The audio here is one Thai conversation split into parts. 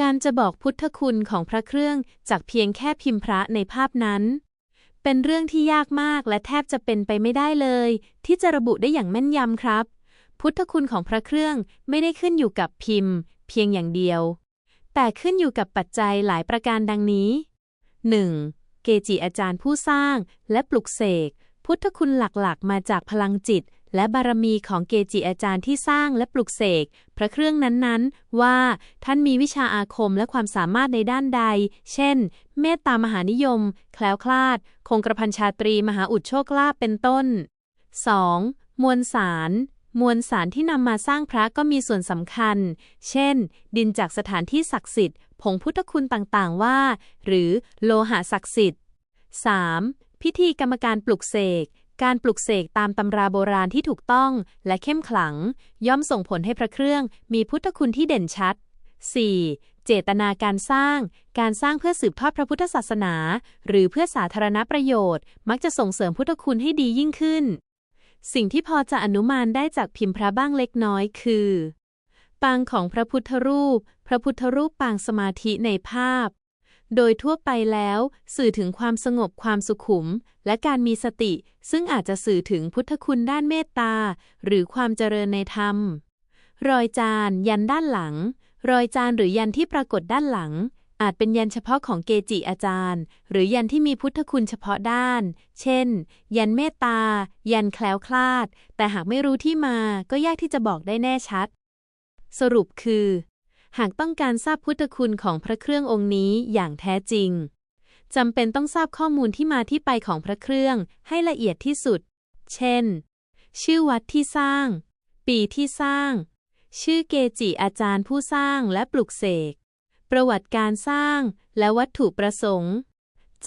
การจะบอกพุทธคุณของพระเครื่องจากเพียงแค่พิมพ์พระในภาพนั้น เป็นเรื่องที่ยากมากและแทบจะเป็นไปไม่ได้เลย ที่จะระบุได้อย่างแม่นยำครับ พุทธคุณของพระเครื่องไม่ได้ขึ้นอยู่กับพิมพ์ เพียงอย่างเดียว แต่ขึ้นอยู่กับปัจจัยหลายประการดังนี้ 1. เกจิอาจารย์ผู้สร้างและปลุกเสกพุทธคุณหลักๆ มาจากพลังจิต และบารมีของเกจิอาจารย์ที่สร้างและปลุกเสก พระเครื่องนั้นๆ ว่าท่านมีวิชาอาคมและความสามารถในด้านใด เช่น เมตตามหานิยม แคล้วคลาด คงกระพันชาตรีมหาอุดโชคลาภเป็นต้น 2. มวลสารมวลสารที่นำมาสร้างพระก็มีส่วนสำคัญ เช่น ดินจากสถานที่ศักดิ์สิทธิ์ ผงพุทธคุณต่างๆ ว่า หรือโลหะศักดิ์สิทธิ์ 3. พิธีกรรมการปลุกเสก การปลุกเสกตามตำราโบราณที่ถูกต้องและเข้มขลัง ย่อมส่งผลให้พระเครื่องมีพุทธคุณที่เด่นชัด 4. เจตนาการสร้าง การสร้างเพื่อสืบทอดพระพุทธศาสนา หรือเพื่อสาธารณประโยชน์ มักจะส่งเสริมพุทธคุณให้ดียิ่งขึ้น สิ่งที่พอจะอนุมานได้จากพิมพ์พระบ้างเล็กน้อยคือ ปางของพระพุทธรูป พระพุทธรูปปางสมาธิในภาพ โดยทั่วไปแล้ว สื่อถึงความสงบความสุขุม และการมีสติ ซึ่งอาจจะสื่อถึงพุทธคุณด้านเมตตา หรือความเจริญในธรรม รอยจาน ยันด้านหลัง รอยจานหรือยันที่ปรากฏด้านหลัง อาจเป็นยันเฉพาะของเกจิอาจารย์ หรือยันที่มีพุทธคุณเฉพาะด้าน เช่น ยันเมตตา ยันแคล้วคลาด แต่หากไม่รู้ที่มาก็ยากที่จะบอกได้แน่ชัด สรุปคือ หากต้องการทราบพุทธคุณของพระเครื่ององค์นี้อย่างแท้จริงจำเป็นต้องทราบข้อมูลที่มาที่ไปของพระเครื่องให้ละเอียดที่สุด เช่น ชื่อวัดที่สร้าง ปีที่สร้าง ชื่อเกจิอาจารย์ผู้สร้างและปลุกเสก ประวัติการสร้างและวัตถุประสงค์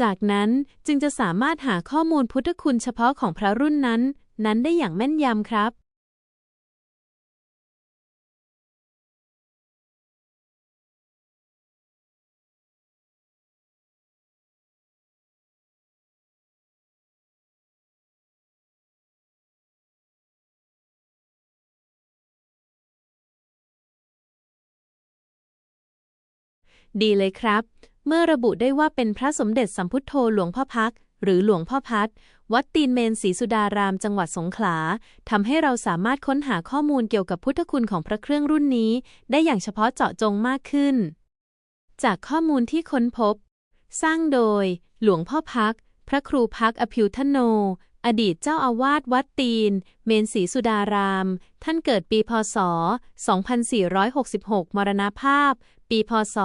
จากนั้นจึงจะสามารถหาข้อมูลพุทธคุณเฉพาะของพระรุ่นนั้น นั้นได้อย่างแม่นยำครับ ดีเลยครับ เมื่อระบุได้ว่าเป็นพระสมเด็จสัมพุทโธหลวงพ่อพัก หรือหลวงพ่อพัด วัดตีนเมนศรีสุดารามจังหวัดสงขลาทำให้เราสามารถค้นหาข้อมูลเกี่ยวกับพุทธคุณของพระเครื่องรุ่นนี้ ได้อย่างเฉพาะเจาะจงมากขึ้น จากข้อมูลที่ค้นพบ สร้างโดย หลวงพ่อพัก พระครูพักอภิวทโน อดีตเจ้าอาวาสวัดตีน เมนศรีสุดาราม ท่านเกิดปีพศ 2466 มรณภาพ ปีพศ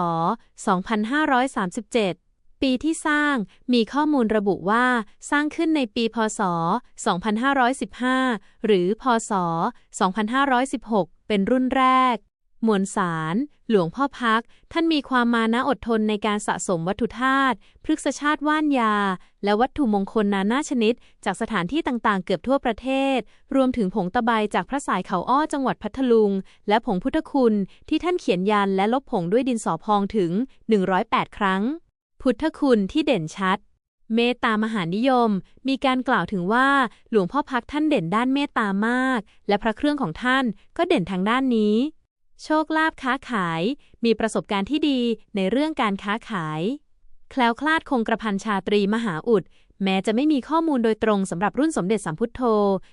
2537 ปีที่สร้างมีข้อมูลระบุว่าสร้างขึ้นในปีพศ 2515 หรือพศ 2516 เป็นรุ่นแรก มวลสาร หลวงพ่อพัก ท่านมีความมานะอดทนในการสะสมวัตถุธาตุพฤกษชาติว่านยา และวัตถุมงคลนานาชนิด จากสถานที่ต่างๆ เกือบทั่วประเทศ รวมถึงผงตะไบจากพระสายเขาอ้อจังหวัดพัทลุง และผงพุทธคุณที่ท่านเขียนยันและลบผงด้วยดินสอพองถึง 108 ครั้ง พุทธคุณที่เด่นชัดเมตตามหานิยม มีการกล่าวถึงว่า หลวงพ่อพักท่านเด่นด้านเมตตามาก และพระเครื่องของท่านก็เด่นทางด้านนี้ โชคลาภค้าขาย มีประสบการณ์ที่ดีในเรื่องการค้าขาย แคล้วคลาดคงกระพันชาตรีมหาอุด แม้จะไม่มีข้อมูลโดยตรงสำหรับรุ่นสมเด็จสัมพุทโธ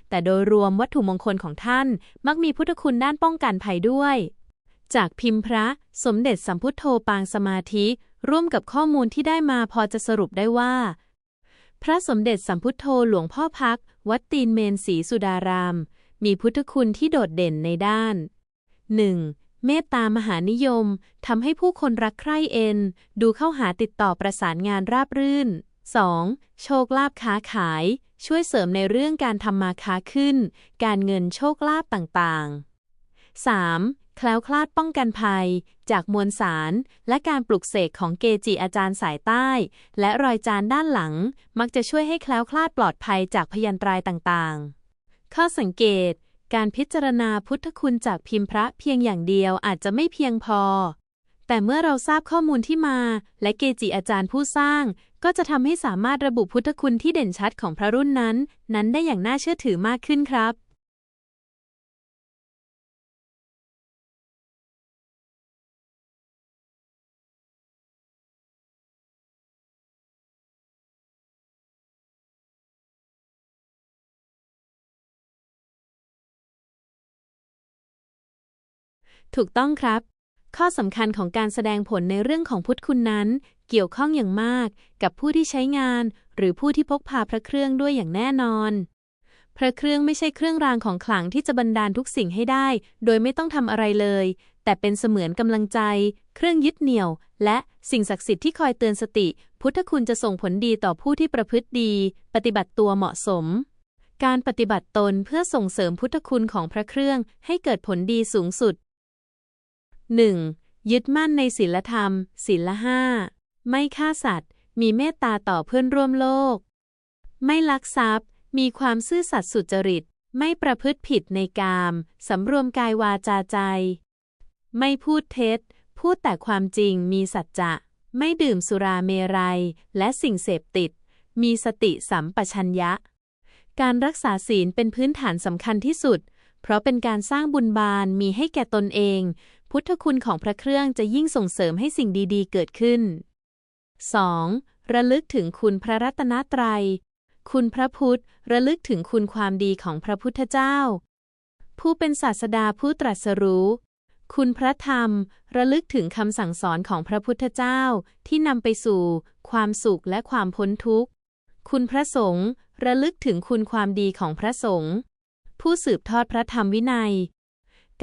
แต่โดยรวมวัตถุมงคลของท่าน มักมีพุทธคุณด้านป้องกันภัยด้วย จากพิมพ์พระสมเด็จสัมพุทโธปางสมาธิ ร่วมกับข้อมูลที่ได้มาพอจะสรุปได้ว่า พระสมเด็จสัมพุทโธหลวงพ่อพัก วัดตีนเมนศรีสุดาราม มีพุทธคุณที่โดดเด่นในด้าน 1. เมตตามหานิยมทำให้ผู้คนรักใคร่เอ็น ดูเข้าหาติดต่อประสานงานราบรื่น 2. โชคลาภค้าขาย ช่วยเสริมในเรื่องการทำมาค้าขึ้น การเงินโชคลาภต่างๆ 3. แคล้วคลาดป้องกันภัย จากมวลสาร และการปลุกเสกของเกจิอาจารย์สายใต้ และรอยจานด้านหลัง มักจะช่วยให้แคล้วคลาดปลอดภัยจากพยันตรายต่างๆ ข้อสังเกต การพิจารณาพุทธคุณจากพิมพ์พระเพียงอย่างเดียวอาจจะไม่เพียงพอ แต่เมื่อเราทราบข้อมูลที่มา และเกจิอาจารย์ผู้สร้าง ก็จะทำให้สามารถระบุพุทธคุณที่เด่นชัดของพระรุ่นนั้น นั้นได้อย่างน่าเชื่อถือมากขึ้นครับ ถูกต้องครับ ข้อสำคัญของการแสดงผลในเรื่องของพุทธคุณนั้น เกี่ยวข้องอย่างมากกับผู้ที่ใช้งาน หรือผู้ที่พกพาพระเครื่องด้วยอย่างแน่นอน พระเครื่องไม่ใช่เครื่องรางของขลังที่จะบันดาลทุกสิ่งให้ได้ โดยไม่ต้องทำอะไรเลย แต่เป็นเสมือนกำลังใจ เครื่องยึดเหนี่ยว และสิ่งศักดิ์สิทธิ์ที่คอยเตือนสติ พุทธคุณจะส่งผลดีต่อผู้ที่ประพฤติดี ปฏิบัติตัวเหมาะสมการปฏิบัติตนเพื่อส่งเสริมพุทธคุณของพระเครื่องให้เกิดผลดีสูงสุด 1. ยึดมั่นในศีลธรรม ศีลห้า ไม่ฆ่าสัตว์ มีเมตตาต่อเพื่อนร่วมโลก ไม่ลักทรัพย์ มีความซื่อสัตย์สุจริต ไม่ประพฤติผิดในกาม สำรวมกายวาจาใจ ไม่พูดเท็จ พูดแต่ความจริง มีสัจจะ ไม่ดื่มสุราเมรัย และสิ่งเสพติด มีสติสัมปชัญญะ การรักษาศีลเป็นพื้นฐานสำคัญที่สุด เพราะเป็นการสร้างบุญบารมีให้แก่ตนเอง พุทธคุณของพระเครื่องจะยิ่งส่งเสริมให้สิ่งดีๆ เกิดขึ้น 2. ระลึกถึงคุณพระรัตนตรัย คุณพระพุทธ ระลึกถึงคุณความดีของพระพุทธเจ้า ผู้เป็นศาสดาผู้ตรัสรู้ คุณพระธรรม ระลึกถึงคำสั่งสอนของพระพุทธเจ้าที่นำไปสู่ ความสุขและความพ้นทุกข์ คุณพระสงฆ์ ระลึกถึงคุณความดีของพระสงฆ์ ผู้สืบทอดพระธรรมวินัย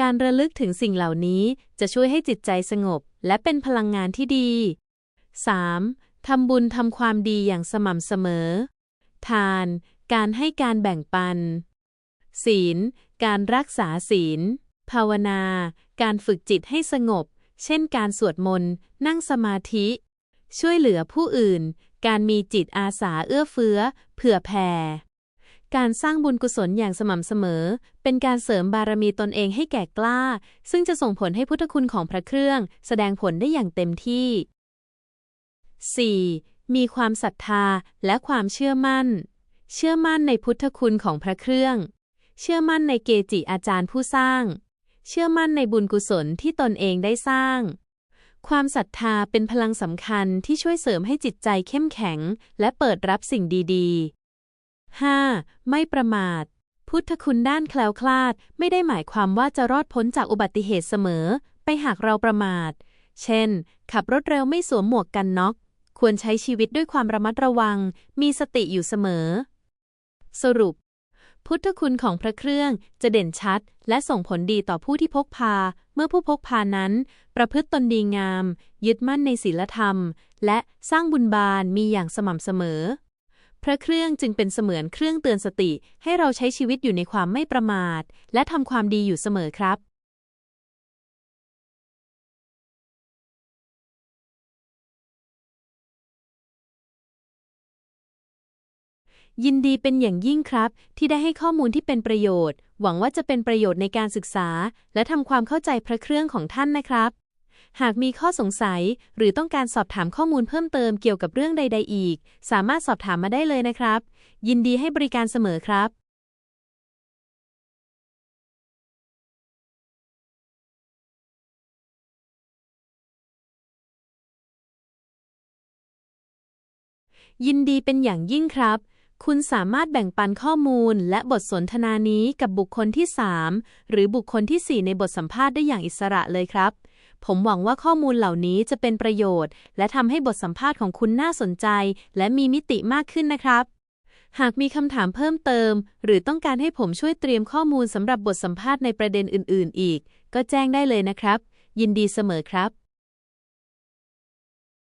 การระลึกถึงสิ่งเหล่านี้จะช่วยให้จิตใจสงบ และเป็นพลังงานที่ดี 3. ทำบุญทำความดีอย่างสม่ำเสมอ ทาน การให้การแบ่งปัน ศีล การรักษาศีล ภาวนา การฝึกจิตให้สงบ เช่นการสวดมนต์ นั่งสมาธิ ช่วยเหลือผู้อื่น การมีจิตอาสาเอื้อเฟื้อ เผื่อแผ่ การสร้างบุญกุศลอย่างสม่ำเสมอ เป็นการเสริมบารมีตนเองให้แก่กล้า ซึ่งจะส่งผลให้พุทธคุณของพระเครื่อง แสดงผลได้อย่างเต็มที่ 4. มีความศรัทธาและความเชื่อมั่น เชื่อมั่นในพุทธคุณของพระเครื่อง เชื่อมั่นในเกจิอาจารย์ผู้สร้าง เชื่อมั่นในบุญกุศลที่ตนเองได้สร้าง ความศรัทธาเป็นพลังสำคัญที่ช่วยเสริมให้จิตใจเข้มแข็ง และเปิดรับสิ่งดี ๆ 5. ไม่ประมาท พุทธคุณด้านแคล้วคลาด ไม่ได้หมายความว่าจะรอดพ้นจากอุบัติเหตุเสมอ ไปหากเราประมาท เช่น ขับรถเร็วไม่สวมหมวกกันน็อก ควรใช้ชีวิตด้วยความระมัดระวัง มีสติอยู่เสมอ สรุป พุทธคุณของพระเครื่องจะเด่นชัด และส่งผลดีต่อผู้ที่พกพา เมื่อผู้พกพานั้น ประพฤติตนดีงาม ยึดมั่นในศีลธรรม และสร้างบุญบารมีอย่างสม่ำเสมอ พระเครื่องจึงเป็นเสมือนเครื่องเตือนสติ ให้เราใช้ชีวิตอยู่ในความไม่ประมาท และทำความดีอยู่เสมอครับยินดีเป็นอย่างยิ่งครับ ที่ได้ให้ข้อมูลที่เป็นประโยชน์ หวังว่าจะเป็นประโยชน์ในการศึกษา และทำความเข้าใจพระเครื่องของท่านนะครับ หากมีข้อสงสัย หรือต้องการสอบถามข้อมูลเพิ่มเติมเกี่ยวกับเรื่องใด ๆ อีก สามารถสอบถามมาได้เลยนะครับ ยินดีให้บริการเสมอครับยินดีเป็นอย่างยิ่งครับ คุณสามารถแบ่งปันข้อมูลและบทสนทนานี้กับบุคคลที่ 3 หรือบุคคลที่ 4 ในบทสัมภาษณ์ได้อย่างอิสระเลยครับ ผมหวังว่าข้อมูลเหล่านี้จะเป็นประโยชน์ และทำให้บทสัมภาษณ์ของคุณน่าสนใจ และมีมิติมากขึ้นนะครับ หากมีคำถามเพิ่มเติม หรือต้องการให้ผมช่วยเตรียมข้อมูลสำหรับบทสัมภาษณ์ในประเด็นอื่น ๆ อีก ก็แจ้งได้เลยนะครับ ยินดีเสมอครับ